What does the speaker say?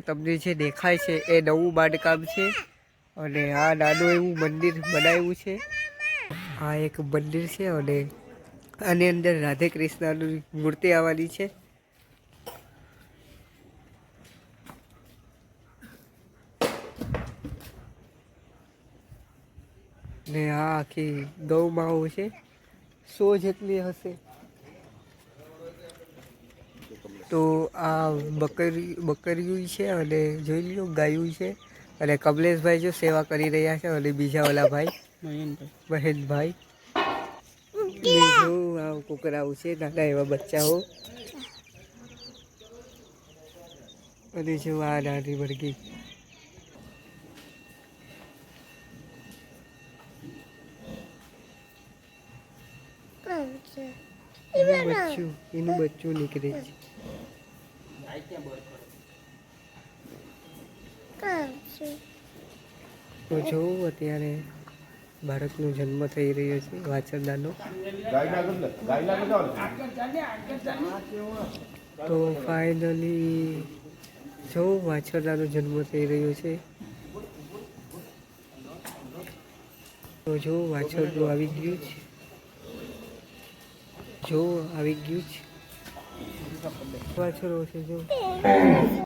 તમને જે દેખાય છે એ નવું બાંધકામ છે. અને આ નાનું એવું મંદિર બનાવ્યું છે. આ એક મંદિર છે અને આની અંદર રાધે કૃષ્ણની મૂર્તિ આવવાની છે. ને આ આખી ગૌ માઓ છે. સો જેટલી હશે. તો આ બકરી બકરીયું છે અને જોઈ લો ગાયું છે. અને કમલેશભાઈ જો સેવા કરી રહ્યા છે અને બીજા ઓલા ભાઈ. બહેનભાઈ બીજું આ કુકરાઓ છે નાના એવા બચ્ચાઓ. અને જો આ નાની મરઘી એનું બચ્ચું એનું બચ્ચું નીકળે છે. તો જોવું અત્યારે બાળકનો જન્મ થઈ રહ્યો છે વાછરદાનો તો ફાઇનલી જો વાછરદાનો જન્મ થઈ રહ્યો છે. તો જો વાછરડું આવી ગયું છે. જો આવી ગયું છે. વાછરો છે જો